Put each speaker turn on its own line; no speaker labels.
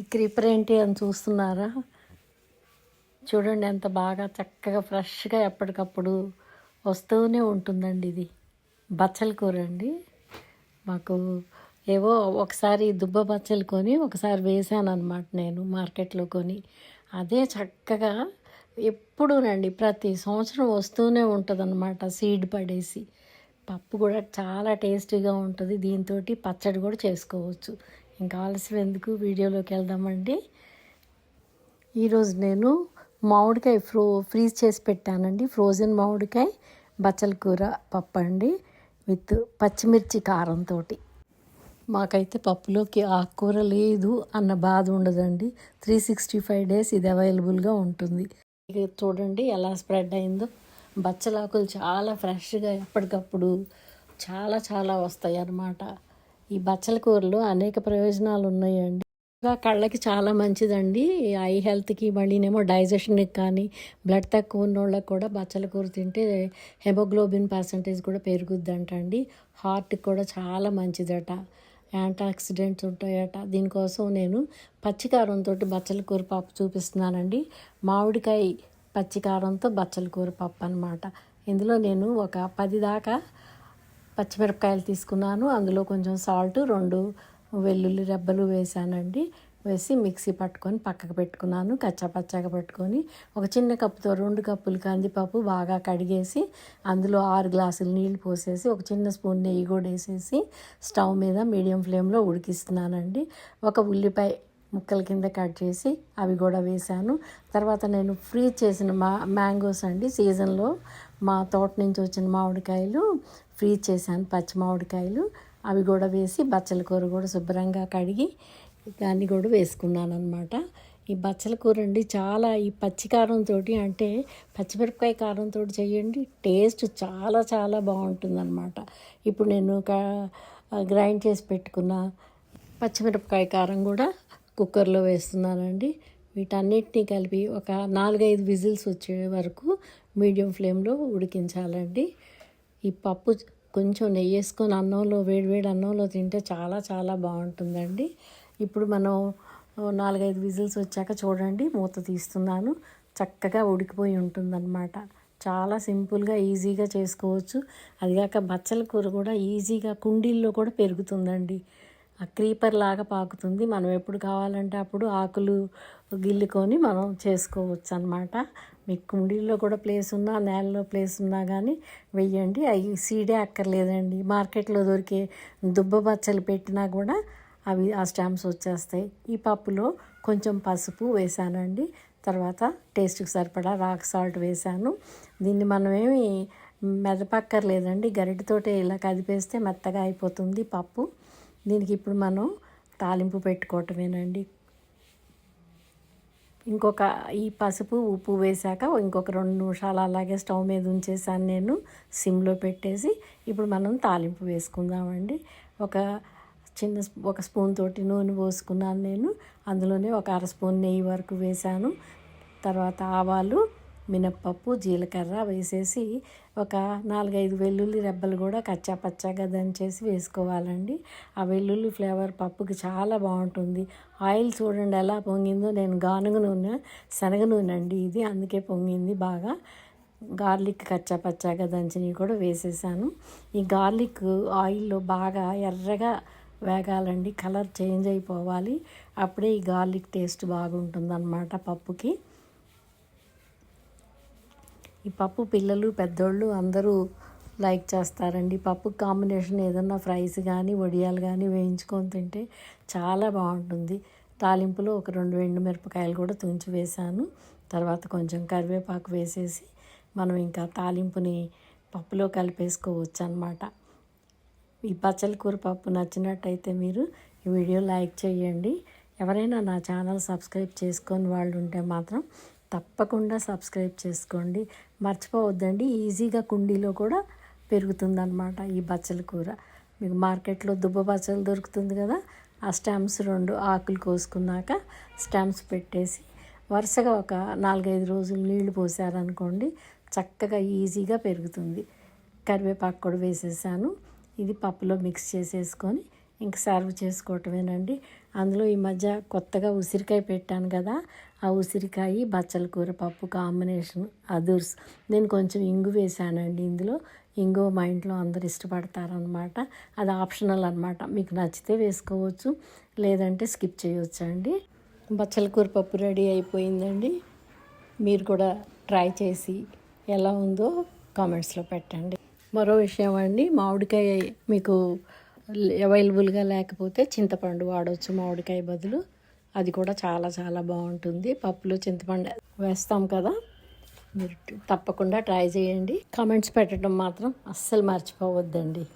ఈ క్రీపర్ ఏంటి అని చూస్తున్నారా? చూడండి ఎంత బాగా చక్కగా ఫ్రెష్గా ఎప్పటికప్పుడు వస్తూనే ఉంటుందండి ఇది. బచ్చల కూర అండి. మాకు ఏవో ఒకసారి దుబ్బ బచ్చలు కొని ఒకసారి వేసాను అనమాట నేను మార్కెట్లో కొని. అదే చక్కగా ఎప్పుడు రండి ప్రతి సంవత్సరం వస్తూనే ఉంటుంది అనమాట సీడ్ పడేసి. పప్పు కూడా చాలా టేస్టీగా ఉంటుంది. దీంతో పచ్చడి కూడా చేసుకోవచ్చు. ఇంకా ఆలస్యం ఎందుకు? వీడియోలోకి వెళ్దామండి. ఈరోజు నేను మామిడికాయ ఫ్రో ఫ్రీజ్ చేసి పెట్టానండి. ఫ్రోజన్ మామిడికాయ బచ్చల కూర పప్పు అండి విత్ పచ్చిమిర్చి కారంతో మాకైతే పప్పులోకి ఆకుకూర లేదు అన్న బాధ ఉండదండి. త్రీ సిక్స్టీ ఫైవ్ డేస్ ఇది అవైలబుల్గా ఉంటుంది. ఇక చూడండి ఎలా స్ప్రెడ్ అయిందో. బచ్చలాకులు చాలా ఫ్రెష్గా ఎప్పటికప్పుడు చాలా చాలా వస్తాయి అన్నమాట ఈ బచ్చల కూరలో అనేక ప్రయోజనాలు ఉన్నాయండి ఇంకా కళ్ళకి చాలా మంచిదండి. ఐ హెల్త్కి మళ్ళీనేమో డైజెషన్కి కానీ బ్లడ్ తక్కువ ఉన్న వాళ్ళకి కూడా బచ్చల కూర తింటే హెమోగ్లోబిన్ పర్సంటేజ్ కూడా పెరుగుద్దంట అండి హార్ట్కి కూడా చాలా మంచిదట. యాంటీ ఆక్సిడెంట్స్ ఉంటాయట. దీనికోసం నేను పచ్చికారంతో బచ్చల కూర పప్పు చూపిస్తున్నానండి. మామిడికాయ పచ్చికారంతో బచ్చల కూర పప్పు అనమాట ఇందులో నేను ఒక పది దాకా పచ్చిమిరపకాయలు తీసుకున్నాను. అందులో కొంచెం సాల్ట్ రెండు వెల్లుల్లి రెబ్బలు వేసానండి వేసి మిక్సీ పట్టుకొని పక్కకు పెట్టుకున్నాను కచ్చా పచ్చాగా పెట్టుకొని. ఒక చిన్న కప్పుతో రెండు కప్పులు కందిపప్పు బాగా కడిగేసి అందులో ఆరు గ్లాసులు నీళ్ళు పోసేసి ఒక చిన్న స్పూన్ నెయ్యి కూడా వేసేసి స్టవ్ మీద మీడియం ఫ్లేమ్లో ఉడికిస్తున్నానండి. ఒక ఉల్లిపాయ ముక్కల కింద కట్ చేసి అవి కూడా వేశాను. తర్వాత నేను ఫ్రీజ్ చేసిన మా మ్యాంగోస్ అండి సీజన్లో మా తోట నుంచి వచ్చిన మామిడికాయలు ఫ్రీజ్ చేశాను పచ్చి మామిడికాయలు. అవి కూడా వేసి బచ్చల కూర కూడా శుభ్రంగా కడిగి దాన్ని కూడా వేసుకున్నాను అనమాట ఈ బచ్చల కూర అండి చాలా ఈ పచ్చికారంతో అంటే పచ్చిమిరపకాయ కారంతో చేయండి టేస్ట్ చాలా చాలా బాగుంటుందన్నమాట. ఇప్పుడు నేను ఒక గ్రైండ్ చేసి పెట్టుకున్న పచ్చిమిరపకాయ కారం కూడా కుక్కర్లో వేస్తున్నానండి. వీటన్నిటిని కలిపి ఒక నాలుగైదు విజిల్స్ వచ్చే వరకు మీడియం ఫ్లేమ్లో ఉడికించాలండి. ఈ పప్పు కొంచెం నెయ్యి వేసుకొని అన్నంలో వేడివేడి అన్నంలో తింటే చాలా చాలా బాగుంటుందండి. ఇప్పుడు మనం నాలుగైదు విజిల్స్ వచ్చాక చూడండి మూత తీస్తున్నాను. చక్కగా ఉడికిపోయి ఉంటుందన్నమాట. చాలా సింపుల్గా ఈజీగా చేసుకోవచ్చు. అదిగాక బచ్చల కూర కూడా ఈజీగా కుండీల్లో కూడా పెరుగుతుందండి. క్రీపర్ లాగా పాకుతుంది. మనం ఎప్పుడు కావాలంటే అప్పుడు ఆకులు గిల్లుకొని మనం చేసుకోవచ్చు అనమాట మీకు కుండీల్లో కూడా ప్లేస్ ఉన్నా నేలలో ప్లేస్ ఉన్నా కానీ వెయ్యండి. అవి సీడే అక్కర్లేదండి. మార్కెట్లో దొరికే దుబ్బ బచ్చలు పెట్టినా కూడా అవి ఆ స్టాంప్స్ వచ్చేస్తాయి. ఈ పప్పులో కొంచెం పసుపు వేసానండి. తర్వాత టేస్ట్కి సరిపడా రాక్ సాల్ట్ వేసాను. దీన్ని మనమేమి మెదపక్కర్లేదండి. గరిటతోటే ఇలా కదిపేస్తే మెత్తగా అయిపోతుంది పప్పు. దీనికి ఇప్పుడు మనం తాలింపు పెట్టుకోవటమేనండి. ఇంకొక ఈ పసుపు ఉప్పు వేశాక ఇంకొక రెండు నిమిషాలు అలాగే స్టవ్ మీద ఉంచేసాను నేను సిమ్లో పెట్టేసి ఇప్పుడు మనం తాలింపు వేసుకుందామండి. ఒక చిన్న ఒక స్పూన్ తోటి నూనె పోసుకున్నాను నేను అందులోనే ఒక అర స్పూన్ నెయ్యి వరకు వేశాను. తర్వాత ఆవాలు మినప్పప్పు జీలకర్ర వేసేసి ఒక నాలుగైదు వెల్లుల్లి రెబ్బలు కూడా కచ్చా పచ్చాగా దంచేసి వేసుకోవాలండి. ఆ వెల్లుల్లి ఫ్లేవర్ పప్పుకి చాలా బాగుంటుంది. ఆయిల్ చూడండి ఎలా పొంగిందో. నేను గానుగ నూనె శనగ నూనె అండి ఇది. అందుకే పొంగింది బాగా. గార్లిక్ కచ్చా పచ్చాగా దంచినవి కూడా వేసేసాను. ఈ గార్లిక్ ఆయిల్లో బాగా ఎర్రగా వేగాలండి. కలర్ చేంజ్ అయిపోవాలి. అప్పుడే ఈ గార్లిక్ టేస్ట్ బాగుంటుంది అన్నమాట పప్పుకి. ఈ పప్పు పిల్లలు పెద్దోళ్ళు అందరూ లైక్ చేస్తారండి. పప్పు కాంబినేషన్ ఏదన్నా ఫ్రైస్ కానీ వడియాలు కానీ వేయించుకొని తింటే చాలా బాగుంటుంది. తాలింపులో ఒక రెండు ఎండు మిరపకాయలు కూడా తుంచి వేసాను తర్వాత కొంచెం కరివేపాకు వేసేసి మనం ఇంకా తాలింపుని పప్పులో కలిపేసుకోవచ్చు అనమాట ఈ పచ్చల కూర పప్పు నచ్చినట్టయితే మీరు ఈ వీడియో లైక్ చేయండి. ఎవరైనా నా ఛానల్ సబ్స్క్రైబ్ చేసుకొని వాళ్ళు ఉంటే మాత్రం తప్పకుండా సబ్స్క్రైబ్ చేసుకోండి. మర్చిపోవద్దండి. ఈజీగా కుండీలో కూడా పెరుగుతుందన్నమాట ఈ బచ్చల కూర. మీకు మార్కెట్లో దుబ్బ బచ్చలు దొరుకుతుంది కదా ఆ స్టాంప్స్ రెండు ఆకులు కోసుకున్నాక స్టాంప్స్ పెట్టేసి వరుసగా ఒక నాలుగైదు రోజులు నీళ్ళు పోసారనుకోండి చక్కగా ఈజీగా పెరుగుతుంది. కరివేపాకు కూడా వేసేసాను. ఇది పప్పులో మిక్స్ చేసేసుకొని ఇంక సర్వ్ చేసుకోవటమేనండి. అందులో ఈ మధ్య కొత్తగా ఉసిరికాయ పెట్టాను కదా ఆ ఉసిరికాయ బచ్చల కూర పప్పు కాంబినేషన్ అదుర్స్. నేను కొంచెం ఇంగు వేసానండి ఇందులో. ఇంగు మా ఇంట్లో అందరు ఇష్టపడతారనమాట అది ఆప్షనల్ అనమాట మీకు నచ్చితే వేసుకోవచ్చు లేదంటే స్కిప్ చేయొచ్చు అండి. బచ్చల కూర పప్పు రెడీ అయిపోయిందండి. మీరు కూడా ట్రై చేసి ఎలా ఉందో కామెంట్స్లో పెట్టండి. మరో విషయం అండి మామిడికాయ మీకు అవైలబుల్గా లేకపోతే చింతపండు వాడవచ్చు మామిడికాయ బదులు. అది కూడా చాలా చాలా బాగుంటుంది. పప్పులో చింతపండు వేస్తాం కదా. మీరు తప్పకుండా ట్రై చేయండి. కామెంట్స్ పెట్టడం మాత్రం అస్సలు మర్చిపోవద్దండి.